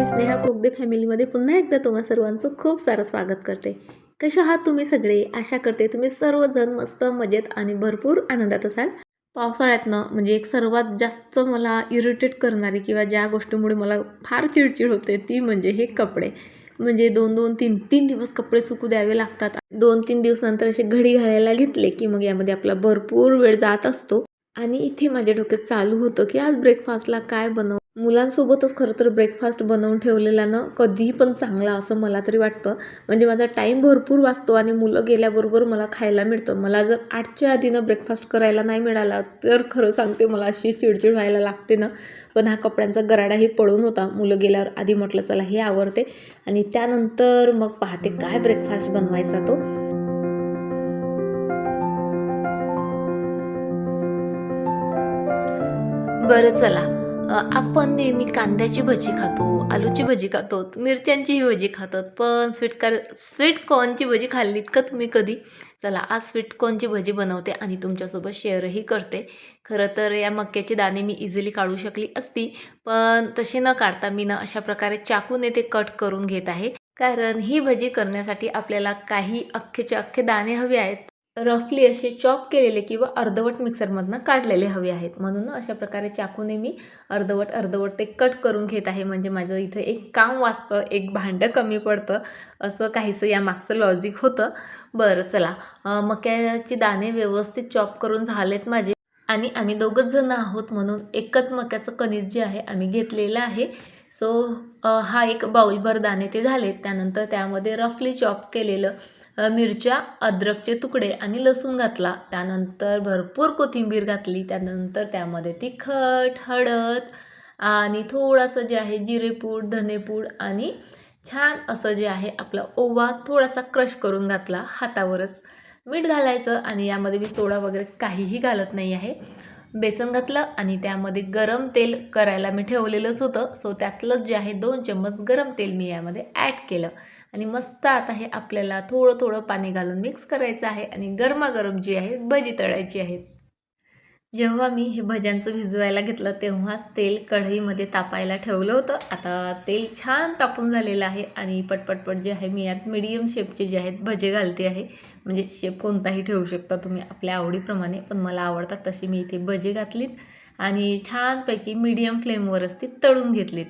मी स्नेहा कोगदे फॅमिलीमध्ये पुन्हा एकदा तुम्हा सर्वांचं खूप सारं स्वागत करते. कशा आहात तुम्ही सगळे? आशा करते तुम्ही सर्वजण मस्त मजेत आणि भरपूर आनंदात असाल. पावसाळ्यातनं म्हणजे एक सर्वात जास्त मला इरिटेट करणारी किंवा ज्या गोष्टीमुळे मला फार चिडचिड होते ती म्हणजे हे कपडे. म्हणजे दोन दोन तीन तीन दिवस कपडे सुकू द्यावे लागतात. दोन तीन दिवसानंतर असे घडी घालायला घेतले की मग यामध्ये आपला भरपूर वेळ जात असतो. आणि इथे माझ्या डोक्यात चालू होतं की आज ब्रेकफास्टला काय बनव मुलांसोबतच खरं तर ब्रेकफास्ट बनवून ठेवलेला ना कधीही पण चांगला असं मला तरी वाटतं. म्हणजे माझा टाईम भरपूर वाचतो आणि मुलं गेल्याबरोबर मला खायला मिळतं. मला जर आठच्या आधीनं ब्रेकफास्ट करायला नाही मिळाला तर खरं सांगते मला अशी चिडचिड व्हायला लागते ना. पण हा कपड्यांचा गराडाही पळून होता. मुलं गेल्यावर आधी म्हटलं चला हे आवडते आणि त्यानंतर मग पाहते काय ब्रेकफास्ट बनवायचा तो. बरं चला. आपण नेहमी कांद्याची भजी खातो आलूची भजी खातो मिरच्यांचीही भजी खातात. पण स्वीट कार स्वीट कॉर्नची भजी खाल्लीत का तुम्ही कधी? चला आज स्वीट कॉर्नची भजी बनवते आणि तुमच्यासोबत शेअरही करते. खरं तर या मक्याचे दाणे मी इझिली काढू शकली असती पण तसे न काढता मी ना अशा प्रकारे चाकूने ते कट करून घेत आहे. कारण ही भजी करण्यासाठी आपल्याला काही अख्खेचे अख्खे दाणे हवे आहेत. रफली असे चॉप केलेले किंवा अर्धवट मिक्सरमधनं काढलेले हवे आहेत. म्हणून अशा प्रकारे चाकूने मी अर्धवट अर्धवट ते कट करून घेत आहे. म्हणजे माझं इथं एक काम वाचतं एक भांडं कमी पडतं. असं काहीसं या मागचं लॉजिक होतं. बरं चला. मक्याचे दाणे व्यवस्थित चॉप करून झालेत माझे. आणि आम्ही दोघंच जण आहोत म्हणून एकच मक्याचं कणीस जे आहे आम्ही घेतलेलं आहे. सो हा एक बाउलभर दाणे ते झालेत. त्यानंतर त्यामध्ये रफली चॉप केलेलं मिरच्या अद्रकचे तुकडे आणि लसूण घातला. त्यानंतर भरपूर कोथिंबीर घातली. त्यानंतर त्यामध्ये तिखट हळद आणि थोडासा जे आहे जिरेपूड धनेपूड आणि छान असं जे आहे आपला ओवा थोडासा क्रश करून घातला हातावरच. मीठ घालायचं आणि यामध्ये मी सोडा वगैरे काहीही घालत नाही आहे. बेसन घातलं आणि त्यामध्ये गरम तेल करायला मी ठेवलेलंच होतं. सो त्यातलंच जे आहे दोन चम्मच गरम तेल मी यामध्ये ॲड केलं. आणि मस्त आता हे आपल्याला थोडं थोडं पाणी घालून मिक्स करायचं आहे आणि गरमागरम जी आहे भजी तळायची आहेत जेव्हा मी हे भज्यांचं भिजवायला घेतलं तेव्हाच तेल कढईमध्ये तापायला ठेवलं होतं. आता तेल छान तापून झालेलं आहे आणि पटपटपट जे आहे मी यात मिडियम शेपचे जे आहेत भजे घालते आहे. म्हणजे शेप कोणताही ठेवू शकता तुम्ही आपल्या आवडीप्रमाणे पण मला आवडतात तशी मी इथे भजे घातलीत आणि छानपैकी मीडियम फ्लेमवरच ती तळून घेतलीत.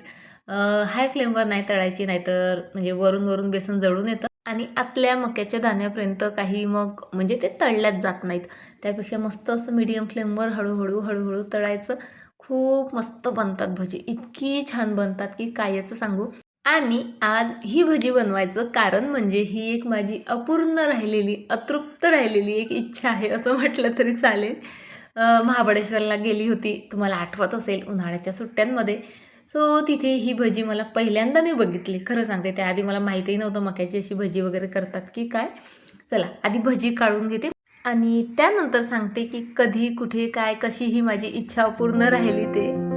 हाय फ्लेमवर नाही तळायची नाहीतर म्हणजे वरून वरून बेसन जळून येतं. आणि आतल्या मक्याच्या दाण्यापर्यंत काही मग म्हणजे ते तळल्याच जात नाहीत. त्यापेक्षा मस्त असं मीडियम फ्लेमवर हळूहळू हळूहळू तळायचं. खूप मस्त बनतात भजी. इतकी छान बनतात की काय याचं सांगू? आणि आज ही भजी बनवायचं कारण म्हणजे ही एक माझी अपूर्ण राहिलेली अतृप्त राहिलेली एक इच्छा आहे असं म्हटलं तरी चालेल. महाबळेश्वरला गेली होती. तुम्हाला आठवत असेल उन्हाळ्याच्या सुट्ट्यांमध्ये. सो तिथे ही भजी मला पहिल्यांदा मी बघितली. खरं सांगते त्याआधी मला माहितीही नव्हतं मक्याची अशी भजी वगैरे करतात की काय. चला आधी भजी काढून घेते. आणि त्यानंतर सांगते की कधी कुठे काय कशी ही माझी इच्छा पूर्ण राहिली ते.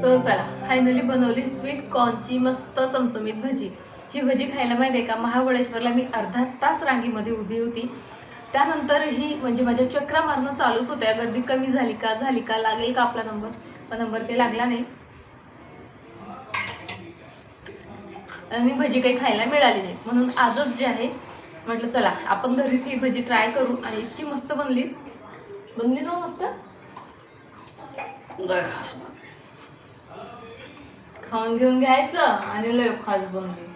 सो चला. फायनली बनवली स्वीट कॉर्नची मस्त चमचमीत भजी. ही भजी खायला माहिती आहे का महाबळेश्वरला मी अर्धा तास रांगेमध्ये उभी होती. त्यानंतर ही म्हणजे माझ्या चक्रा मारणं चालूच होत्या गर्दी कमी झाली का झाली का लागेल का आपला नंबर पण नंबर काही लागला नाही. आणि भजी काही खायला मिळाली नाही. म्हणून आजच जे आहे म्हटलं चला आपण घरीच ही भजी ट्राय करू. आणि इतकी मस्त बनली. बनली ना मस्त? खाऊन घेऊन घ्यायचं आणि लय खास बनली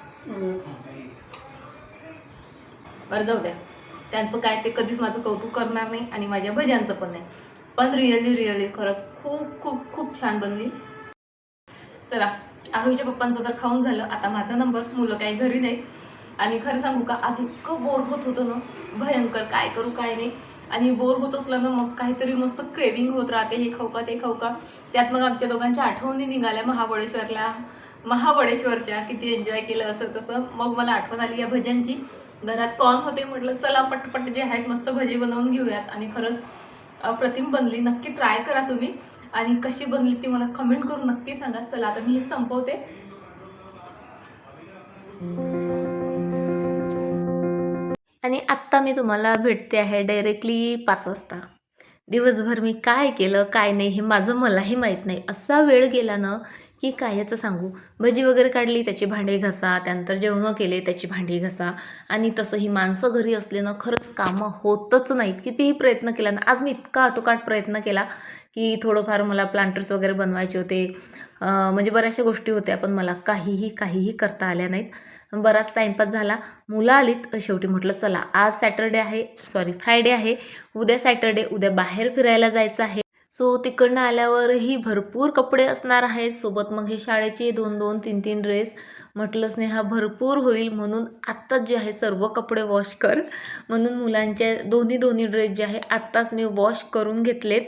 बरं जाऊ द्या. त्यांचं काय ते कधीच माझं कौतुक करणार नाही आणि माझ्या भज्यांचं पण नाही. पण रिअली रिअली खरंच खूप खूप खूप छान बनली. चला आरोहीच्या पप्पांचं तर खाऊन झालं. आता माझा नंबर मुलं काही घरी नाही आणि खरं सांगू का आज इतकं बोर होत होतं ना भयंकर काय करू काय नाही. आणि बोर होत असलं ना मग काहीतरी मस्त क्रेविंग होत राहते. हे खाऊ का ते खाऊ का. त्यात मग आमच्या दोघांच्या आठवणी निघाल्या महाबळेश्वरला. महाबळेश्वरच्या किती एन्जॉय केलं असं तसं. मग मला आठवण आली या भज्यांची. घरात कॉर्न होते म्हटलं चला पटपट जे आहेत मस्त भजी बनवून घेऊयात. आणि खरंच अप्रतिम बनली. नक्की ट्राय करा तुम्ही. आणि कशी बनली ती मला कमेंट करून नक्की सांगा. चला आता मी हे संपवते. आणि आत्ता मी तुम्हाला भेटते आहे डायरेक्टली पाच वाजता. दिवसभर मी काय केलं काय नाही हे माझं मलाही माहीत नाही. असा वेळ गेला ना की कायचं सांगू? भजी वगैरे काढली त्याची भांडे घसा त्यानंतर जेवणं केले त्याची भांडी घसा. आणि तसंही माणसं घरी असले ना खरंच कामं होतच नाहीत. कितीही प्रयत्न केला ना आज मी इतका आटोकाट प्रयत्न केला की थोडंफार मला प्लांटर्स वगैरे बनवायचे होते. म्हणजे बऱ्याचशा गोष्टी होत्या पण मला काहीही काहीही करता आल्या नाहीत. बराच टाईमपास झाला. मुलं आलीत. शेवटी म्हटलं चला आज सॅटरडे आहे. सॉरी फ्रायडे आहे. उद्या सॅटरडे उद्या बाहेर फिरायला जायचं आहे. सो तिकडनं आल्यावरही भरपूर कपडे असणार आहेत. सोबत मग हे शाळेचे दोन दोन तीन तीन ड्रेस. म्हटलं स्नेहा भरपूर होईल म्हणून आत्ताच जे आहे सर्व कपडे वॉश कर. म्हणून मुलांचे दोन्ही दोन्ही ड्रेस जे आहे आत्ताच मी वॉश करून घेतलेत.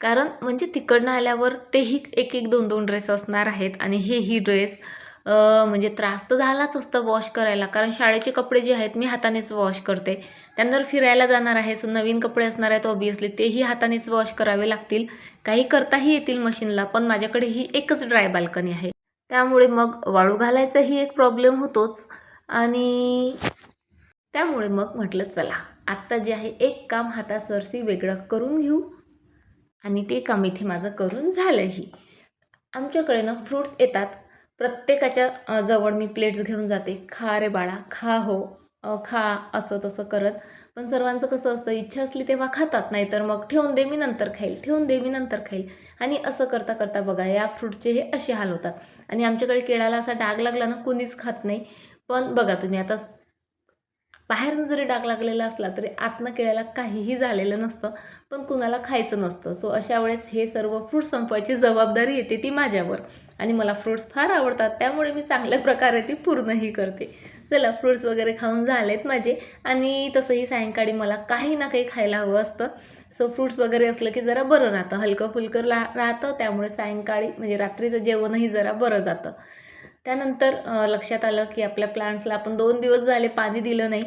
कारण म्हणजे तिकडनं आल्यावर तेही एक एक दोन दोन ड्रेस असणार आहेत. आणि हेही ड्रेस म्हणजे त्रास तर झालाच असतं वॉश करायला. कारण शाळेचे कपडे जे आहेत मी हातानेच वॉश करते. त्यानंतर फिरायला जाणार आहे सो नवीन कपडे असणार आहेत ऑबियसली तेही हातानेच वॉश करावे लागतील. काही करताही येतील मशीनला पण माझ्याकडे ही एकच ड्राय बाल्कनी आहे. त्यामुळे मग वाळू घालायचाही एक प्रॉब्लेम होतोच. आणि त्यामुळे मग म्हटलं चला आत्ता जे आहे एक काम हातासरसी वेगळं करून घेऊ. आणि ते काम इथे माझं करून झालंही. आमच्याकडे ना फ्रूट्स येतात. प्रत्येकाच्या जवळ मी प्लेट्स घेऊन जाते. खा रे बाळा खा हो. खा असं तसं करत. पण सर्वांचं कसं असतं इच्छा असली तेव्हा खातात नाही तर मग ठेवून दे मी नंतर खाईल ठेवून दे मी नंतर खाईल. आणि असं करता करता बघा या फ्रूटचे हे असे हाल होतात. आणि आमच्याकडे केळाला असा डाग लागला ना कोणीच खात नाही. पण बघा तुम्ही आता बाहेरून जरी डाग लागलेला असला तरी आतनं केळ्याला काहीही झालेलं नसतं पण कुणाला खायचं नसतं. सो अशा वेळेस हे सर्व फ्रूट संपवायची जबाबदारी येते ती माझ्यावर. आणि मला फ्रूट्स फार आवडतात. त्यामुळे मी चांगल्या प्रकारे ती पूर्णही करते. चला फ्रूट्स वगैरे खाऊन झालेत माझे. आणि तसंही सायंकाळी मला काही ना काही खायला हवं असतं. सो फ्रूट्स वगैरे असलं की जरा बरं राहतं. हलकं फुलकं ला राहतं. त्यामुळे सायंकाळी म्हणजे रात्रीचं जेवणही जरा बरं जातं. त्यानंतर लक्षात आलं की आपल्या प्लांट्सला आपण दोन दिवस झाले पाणी दिलं नाही.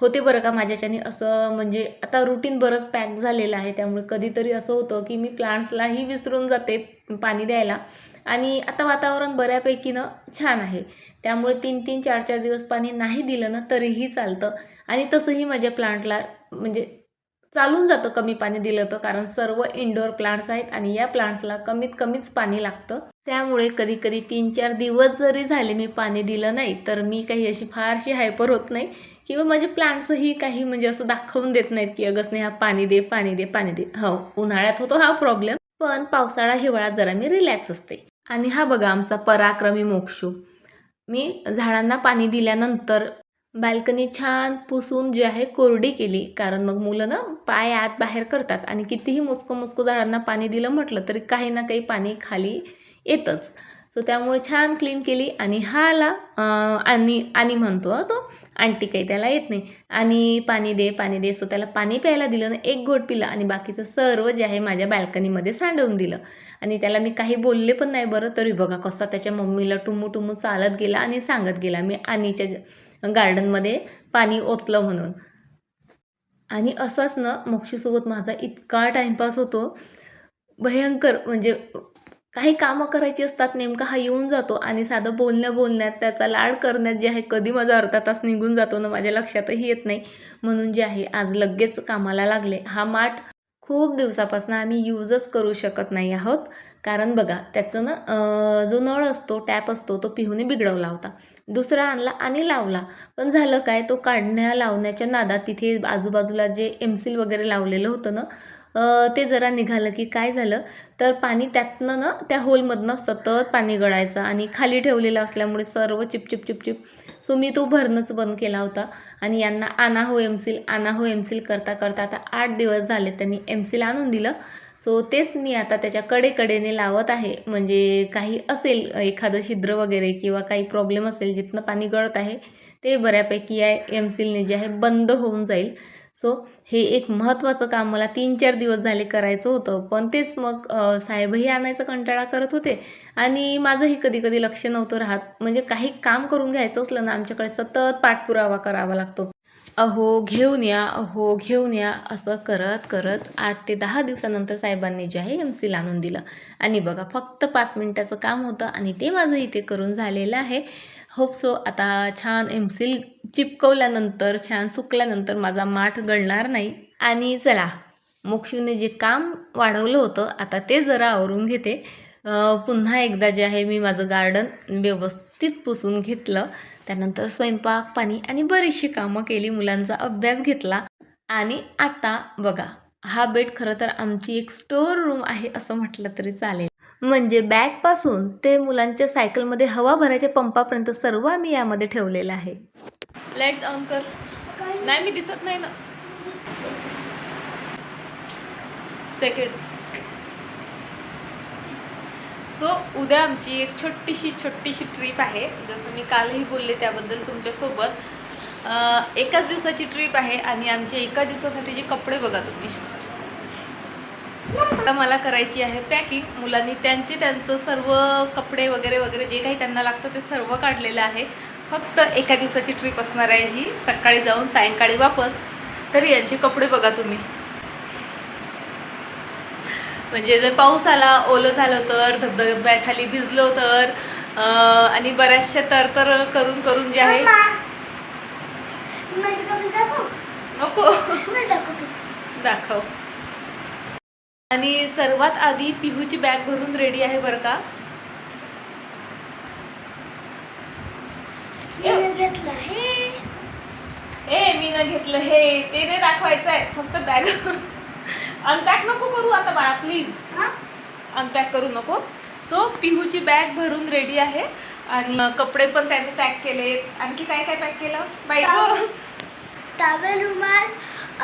होते बरं का माझ्याच्याने? असं म्हणजे आता रुटीन बरंच पॅक झालेलं आहे. त्यामुळे कधीतरी असं होतं की मी प्लांट्सलाही विसरून जाते. पाणी द्यायला. आणि आता वातावरण बऱ्यापैकी ना छान आहे. त्यामुळे तीन तीन चार चार दिवस पाणी नाही दिलं ना तरीही चालतं. आणि तसंही माझ्या प्लांटला म्हणजे चालून जातं कमी पाणी दिलं तर कारण सर्व इंडोर प्लांट्स आहेत आणि या प्लांट्सला कमीत कमीच पाणी लागतं. त्यामुळे कधी कधी तीन चार दिवस जरी झाले मी पाणी दिलं नाही तर मी काही अशी फारशी हायपर होत नाही. किंवा माझे प्लांट्सही काही म्हणजे असं दाखवून देत नाहीत की अगस हा पाणी दे पाणी दे पाणी दे. हो उन्हाळ्यात होतो हा प्रॉब्लेम पण पावसाळा हिवाळ्यात जरा मी रिलॅक्स असते. आणि हा बघा आमचा पराक्रमी मोक्षू. मी झाडांना पाणी दिल्यानंतर बाल्कनी छान पुसून जी आहे कोरडी केली. कारण मग मुलं ना पाय आत बाहेर करतात. आणि कितीही मोजकं मोजकं झाडांना पाणी दिलं म्हटलं तरी काही ना काही पाणी खाली येतंच. सो त्यामुळे छान क्लीन केली. आणि हा आला आणि आणि म्हणतो तो आंटी काही त्याला येत नाही. आणि पाणी दे पाणी दे. सो त्याला पाणी प्यायला दिलं ना एक घोट पिलं आणि बाकीचं सर्व जे आहे माझ्या बाल्कनीमध्ये सांडवून दिलं. आणि त्याला मी काही बोलले पण नाही बरं तरी बघा कसा त्याच्या मम्मीला टुमू टुमू चालत गेला आणि सांगत गेला. मी आणीच्या गार्डनमध्ये पाणी ओतलं म्हणून. आणि असंच ना मोक्षीसोबत माझा इतका टाईमपास होतो. भयंकर म्हणजे काही कामं करायची असतात नेमका हा येऊन जातो आणि साधं बोलण्या बोलण्यात त्याचा लाड करण्यात जे आहे कधी माझा अर्धा तास निघून जातो ना माझ्या लक्षातही येत नाही. म्हणून जे आहे आज लगेच कामाला लागले. हा माठ खूप दिवसापासून आम्ही यूजच करू शकत नाही आहोत. कारण बघा त्याचं ना जो नळ असतो टॅप असतो तो पिहूने बिघडवला होता. दुसरा आणला आणि लावला. पण झालं काय? तो काढण्या लावण्याच्या नादात तिथे आजूबाजूला जे एमसील वगैरे लावलेलं होतं ना ते जरा निघालं की काय झालं? तर पाणी त्यातनं ना त्या होलमधनं सतत पाणी गळायचं आणि खाली ठेवलेलं असल्यामुळे सर्व चिपचिप चिपचिप सो मी तो भरणंच बंद केला होता. आणि यांना आणा हो एमसील आणा हो एमसील करता करता आता आठ दिवस झाले त्यांनी एमसील आणून दिलं. सो तेच मी आता त्याच्या कडेकडेने लावत आहे. म्हणजे काही असेल एखादं छिद्र वगैरे किंवा काही प्रॉब्लेम असेल जिथनं पाणी गळत आहे ते बऱ्यापैकी या एमसीलने जे आहे बंद होऊन जाईल. सो हे एक महत्त्वाचं काम मला तीन चार दिवस झाले करायचं होतं. पण तेच मग साहेबही आणायचा कंटाळा करत होते. आणि माझंही कधी कधी लक्ष नव्हतं राहत. म्हणजे काही काम करून घ्यायचं असलं ना आमच्याकडे सतत पाठपुरावा करावा लागतो. अहो घेऊन या अहो घेऊन या असं करत करत आठ ते दहा दिवसानंतर साहेबांनी जे आहे एम सीला आणून दिलं. आणि बघा फक्त पाच मिनटाचं काम होतं आणि ते माझं इथे करून झालेलं आहे. होप सो आता छान एम सील चिपकवल्यानंतर छान सुकल्यानंतर माझा माठ गळणार नाही. आणि चला मोक्षूने जे काम वाढवलं होतं आता ते जरा आवरून घेते. पुन्हा एकदा जे आहे मी माझं गार्डन व्यवस्थित पुसून घेतलं. त्यानंतर स्वयंपाक पाणी आणि बरीचशी कामं केली मुलांचा अभ्यास घेतला. आणि आता बघा हा बेड खरं तर आमची एक स्टोअर रूम आहे असं म्हटलं तरी चालेल. म्हणजे बॅगपासून ते मुलांच्या सायकलमध्ये हवा भरायच्या पंपापर्यंत सर्व आम्ही यामध्ये ठेवलेलं आहे. लाइट ऑन कर. नाही मी दिसत नाही ना. सेकंड सो उद्या आमची एक छोटीशी छोटीशी ट्रिप आहे. जसं मी कालही बोलले त्याबद्दल तुमच्यासोबत. एकाच दिवसाची ट्रिप आहे आणि आमच्या एका दिवसासाठी जे कपडे बघा तुम्ही. आता मला करायची आहे पॅकिंग मुलांनी त्यांचे त्यांचं सर्व कपडे वगैरे वगैरे जे काही त्यांना लागतं ते सर्व काढलेलं आहे. फक्त एका दिवसाची ट्रिप असणार आहे ही. सकाळी जाऊन सायंकाळी वापस. तरी यांचे कपडे बघा तुम्ही. म्हणजे जर पाऊस आला ओलं झालं तर धबधब्याखाली भिजलो तर आणि बऱ्याचशा तर तर करून करून जे आहे नको. दाखव. आणि सर्वात आधी पिहूची बॅग भरून रेडी आहे बरं का? घेतलं हे. मी ना घेतलं हे. ते नाही दाखवायचं आहे फक्त बॅग. अनपॅक नको करू आता बाळा प्लीज हा? अनपॅक करू नको. सो पिहूची बॅग भरून रेडी आहे. आणि कपडे पण त्याने पॅक केले. आणखी काय काय पॅक केलं? बाई गं. टॉवेल रुमाल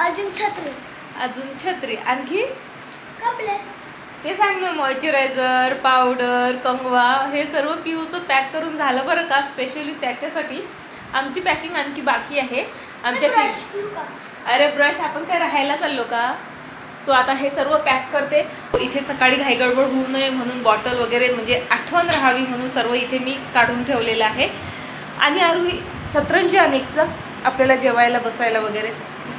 अजून छत्री. अजून छत्री. आणखी? कपडे. ते सांग ना मॉइश्चरायझर पावडर कंगवा हे सर्व पिऊचं पॅक करून झालं बरं का? स्पेशली त्याच्यासाठी आमची पॅकिंग आणखी बाकी आहे. आमच्या? अरे ब्रश आपण काय राहायला चाललो का? सो आता हे सर्व पॅक करते. इथे सकाळी घाईगडबड होऊ नये म्हणून बॉटल वगैरे म्हणजे आठवण राहावी म्हणून सर्व इथे मी काढून ठेवलेलं आहे. आणि आरुही सतरंजी अनेकचं आपल्याला जेवायला बसायला वगैरे.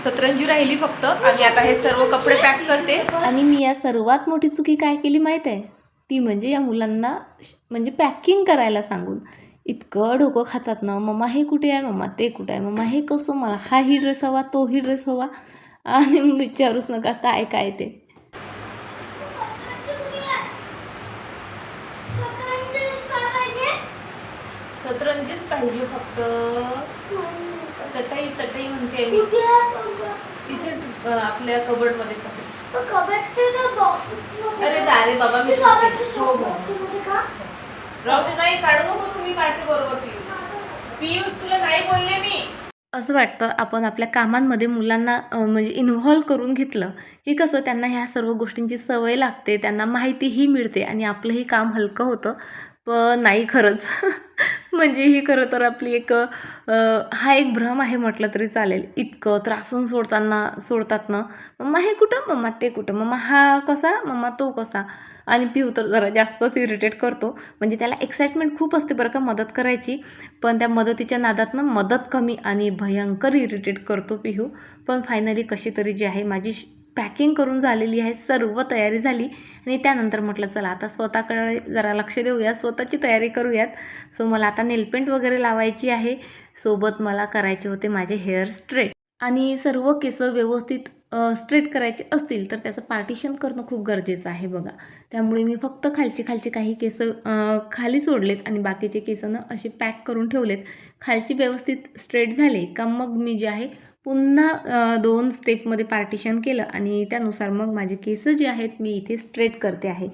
सतरंजी राहिली फक्त. आणि आता हे सर्व कपडे पॅक करते. आणि मी या सर्वात मोठी चुकी काय केली माहीत आहे? ती म्हणजे या मुलांना म्हणजे पॅकिंग करायला सांगून. इतकं डोकं खातात ना मम्मा हे कुठे आहे मम्मा ते कुठे आहे मम्मा हे कसं मला हाही ड्रेस हवा तोही ड्रेस हवा. आणि मग विचारूच नका काय काय ते. पाहिजे? सतरंजीच पाहिजे फक्त. चटई चटई म्हणते मी. तिथेच आपल्या कबडमध्ये अरे जा बाबा मी हो, हो. राहू दे नाही काढू नको तुम्ही पाठी बरोबर पियुष पियुष तुला नाही बोलले मी. असं वाटतं आपण आपल्या कामांमध्ये मुलांना म्हणजे इन्व्हॉल्व करून घेतलं की कसं त्यांना ह्या सर्व गोष्टींची सवय लागते त्यांना माहितीही मिळते आणि आपलंही काम हलकं होतं. पण नाही खरंच. म्हणजे ही खरं तर आपली एक हा एक भ्रम आहे म्हटलं तरी चालेल. इतकं त्रासून सोडताना सोडतात ना. मम्मा हे कुठं? मम्मा ते कुठं? मम्मा हा कसा? मम्मा तो कसा? आणि पिऊ तर जरा जास्तच इरिटेट करतो. म्हणजे त्याला एक्साइटमेंट खूप असते बरं का मदत करायची. पण त्या मदतीच्या नादातनं मदत कमी आणि भयंकर इरिटेट करतो पिहू. पण फायनली कशी तरी जी आहे माझी पॅकिंग करून झालेली आहे सर्व तयारी झाली. आणि त्यानंतर म्हटलं चला आता स्वतःकडे जरा लक्ष देऊया स्वतःची तयारी करूयात. सो मला आता नेलपेंट वगैरे लावायची आहे. सोबत मला करायचे होते माझे हेअर स्ट्रेट आणि सर्व केस व्यवस्थित स्ट्रेट करायचे असतील तर त्याचं पार्टिशन करणं खूप गरजेचं आहे बघा. त्यामुळे मी फक्त खालचे खालचे काही केस खाली सोडलेत आणि बाकीचे केसं असे पॅक करून ठेवलेत. खालची व्यवस्थित स्ट्रेट झाले का मग मी जे आहे पुन्हा दोन स्टेपमध्ये पार्टिशन केलं आणि त्यानुसार मग माझे केसं जे आहेत मी इथे स्ट्रेट करते आहे.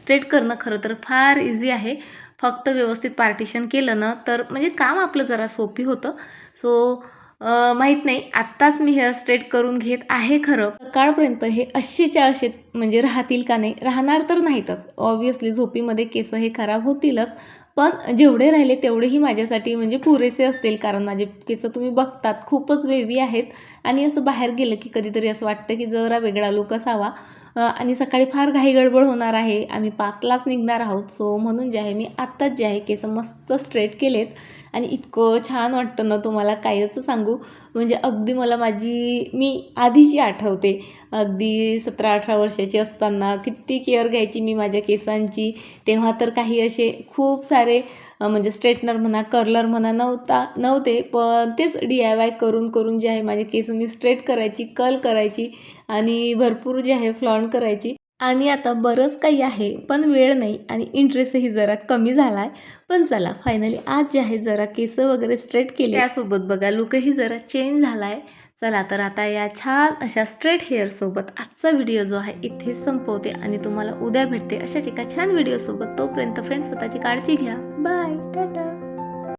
स्ट्रेट करणं खरं तर फार इझी आहे. फक्त व्यवस्थित पार्टिशन केलं ना तर म्हणजे काम आपलं जरा सोपी होतं. सो माहीत नाही. आत्ताच मी हेअर स्ट्रेट करून घेत आहे खरं. सकाळपर्यंत हे अशीच्या असे म्हणजे राहतील का नाही? राहणार तर नाहीतच. ऑब्वियसली झोपीमध्ये केस हे खराब होतीलच. पण जेवढे राहिले तेवढेही माझ्यासाठी म्हणजे पुरेसे असतील. कारण माझे केस तुम्ही बघतात खूपच वेवी आहेत. आणि असं बाहेर गेलं की कधीतरी असं वाटतं की जरा वेगळा लुक असावा. आणि सकाळी फार घाई गडबड होणार आहे. आम्ही पाचलाच निघणार आहोत. सो म्हणून जे आहे मी आत्ताच जे आहे केस मस्त स्ट्रेट केलेत. आणि इतकं छान वाटतं ना तुम्हाला कायच सांगू. म्हणजे अगदी मला माझी मी आधीची आठवते. अगदी सतरा अठरा वर्षाची असताना किती केअर घ्यायची मी माझ्या केसांची. तेव्हा तर काही असे खूप सारे म्हणजे स्ट्रेटनर म्हणा कर्लर म्हणा नव्हता नव्हते पण तेच डी आय वाय करून करून जे आहे माझे केस मी स्ट्रेट करायची कल करायची आणि भरपूर जे आहे फ्लॉन करायची. आणि आता बरंच काही आहे पण वेळ नाही आणि इंटरेस्टही जरा कमी झाला आहे पण चला फायनली आज जे आहे जरा केस वगैरे स्ट्रेट केले. त्यासोबत बघा लुकही जरा चेंज झाला आहे चला तर आता या छान अशा स्ट्रेट हेअरसोबत आजचा व्हिडिओ जो आहे इथेच संपवते आणि तुम्हाला उद्या भेटते अशाच एका छान व्हिडिओसोबत तोपर्यंत फ्रेंड्स स्वतःची काळजी घ्या. बाय टाटा